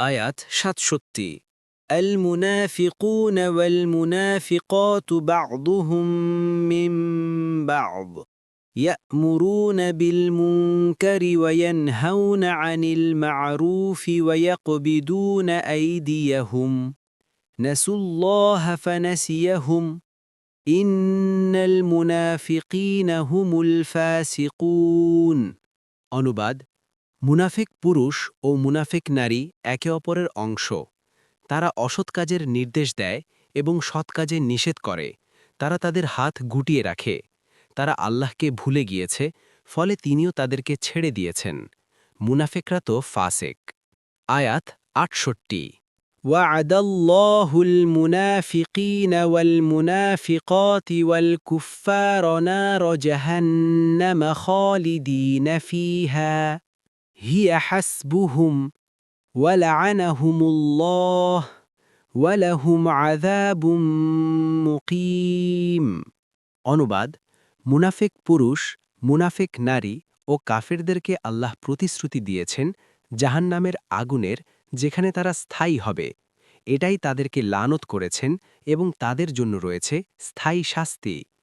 আয়াত সাতষট্টি المنافقون والمنافقات بعضهم من بعض يأمرون بالمنكر وينهون عن المعروف ويقبضون أيديهم نسوا الله فنسيهم إن المنافقين هم الفاسقون অনুবাদ মুনাফিক পুরুষ ও মুনাফিক নারী একে অপরের অংশ তারা অসৎ কাজের নির্দেশ দেয় এবং সৎ কাজে নিষেধ করে তারা তাদের হাত গুটিয়ে রাখে তারা আল্লাহকে ভুলে গিয়েছে ফলে তিনিও তাদেরকে ছেড়ে দিয়েছেন মুনাফিকরা তো ফাসেক আয়াত আটষট্টি وعد الله المنافقين والمنافقات والكفار نار جهنم خالدين فيها هي حسبهم ولعنهم الله ولهم عذاب মুকিম অনুবাদ মুনাফিক পুরুষ মুনাফিক নারী ও কাফেরদেরকে আল্লাহ প্রতিশ্রুতি দিয়েছেন জাহান্নামের আগুনের যেখানে তারা স্থায়ী হবে এটাই তাদেরকে লানত করেছেন এবং তাদের জন্য রয়েছে স্থায়ী শাস্তি